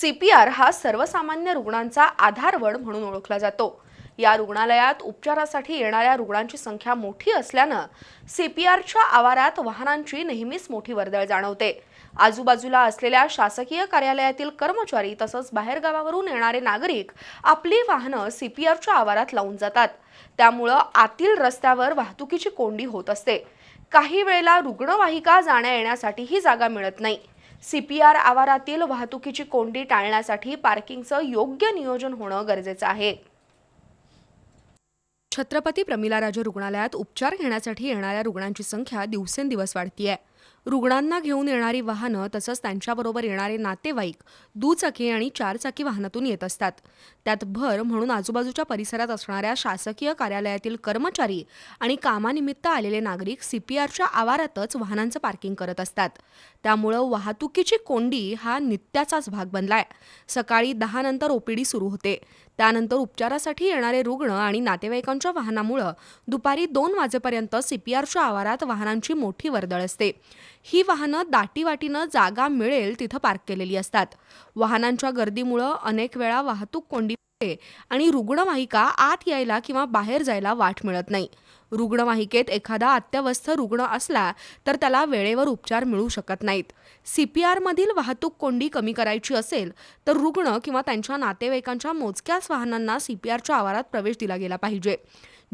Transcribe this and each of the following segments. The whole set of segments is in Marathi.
सी पी आर हा सर्वसामान्य रुग्णांचा आधारवड म्हणून ओळखला जातो. या रुग्णालयात उपचारासाठी येणाऱ्या रुग्णांची संख्या मोठी असल्यानं सी पी आरच्या आवारात वाहनांची नेहमीच मोठी वर्दळ जाणवते. आजूबाजूला असलेल्या शासकीय कार्यालयातील कर्मचारी तसंच बाहेरगावावरून येणारे नागरिक आपली वाहनं सी पी आरच्या आवारात लावून जातात. त्यामुळं आतील रस्त्यावर वाहतुकीची कोंडी होत असते. काही वेळेला रुग्णवाहिका जाण्या येण्यासाठीही जागा मिळत नाही. सीपीआर आवारातील वाहतुकीची कोंडी टाळण्यासाठी पार्किंगचं योग्य नियोजन होणं गरजेचं आहे. छत्रपती प्रमिला राजा रुग्णालयात उपचार घेण्यासाठी येणाऱ्या रुग्णांची संख्या दिवसेंदिवस वाढतीये. रुग्णांना घेऊन येणारी वाहनं तसंच त्यांच्याबरोबर येणारे नातेवाईक दुचाकी आणि चारचाकी वाहनातून येत असतात. त्यात भर म्हणून आजूबाजूच्या परिसरात असणाऱ्या शासकीय कार्यालयातील कर्मचारी आणि कामानिमित्त आलेले नागरिक सीपीआरच्या आवारातच वाहनांचं पार्किंग करत असतात. त्यामुळं वाहतुकीची कोंडी हा नित्याचाच भाग बनलाय. सकाळी दहा नंतर ओपीडी सुरू होते. त्यानंतर उपचारासाठी येणारे रुग्ण आणि नातेवाईकांच्या वाहनामुळं दुपारी दोन वाजेपर्यंत सीपीआरच्या आवारात वाहनांची मोठी वर्दळ असते. ही वाहनं दाटीवाटीनं जागा मिळेल तिथं पार्क केलेली असतात. वाहनांच्या गर्दीमुळं अनेक वेळा वाहतूक कोंडी आणि रुग्णवाहिका आत यायला किंवा बाहेर जायला वाट मिळत नाही. रुग्णवाहिकेत एखादा अत्यवस्थ रुग्ण असला तर त्याला वेळेवर उपचार मिळू शकत नाहीत. सीपीआरमधील वाहतूक कोंडी कमी करायची असेल तर रुग्ण किंवा त्यांच्या नातेवाईकांच्या मोजक्याच वाहनांना सीपीआरच्या आवारात प्रवेश दिला गेला पाहिजे.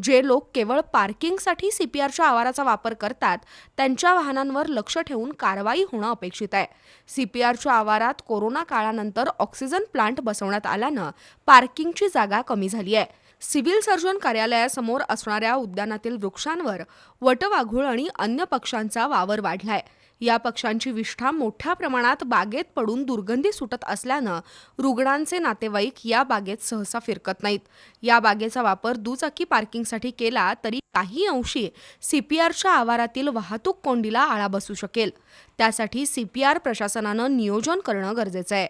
जे लोक केवळ पार्किंगसाठी सीपीआरच्या आवाराचा वापर करतात त्यांच्या वाहनांवर लक्ष ठेवून कारवाई होणं अपेक्षित आहे. सीपीआरच्या आवारात कोरोना काळानंतर ऑक्सिजन प्लांट बसवण्यात आल्यानं पार्किंगची जागा कमी झाली आहे. सिव्हिल सर्जन कार्यालयासमोर असणाऱ्या उद्यानातील वृक्षांवर वटवाघूळ आणि अन्य पक्ष्यांचा वावर वाढलाय. या पक्ष्यांची विष्ठा मोठ्या प्रमाणात बागेत पडून दुर्गंधी सुटत असल्यानं रुग्णांचे नातेवाईक या बागेत सहसा फिरकत नाहीत. या बागेचा वापर दुचाकी पार्किंगसाठी केला तरी काही अंशी सीपीआरच्या आवारातील वाहतूक कोंडीला आळा बसू शकेल. त्यासाठी सीपीआर प्रशासनानं नियोजन करणं गरजेचं आहे.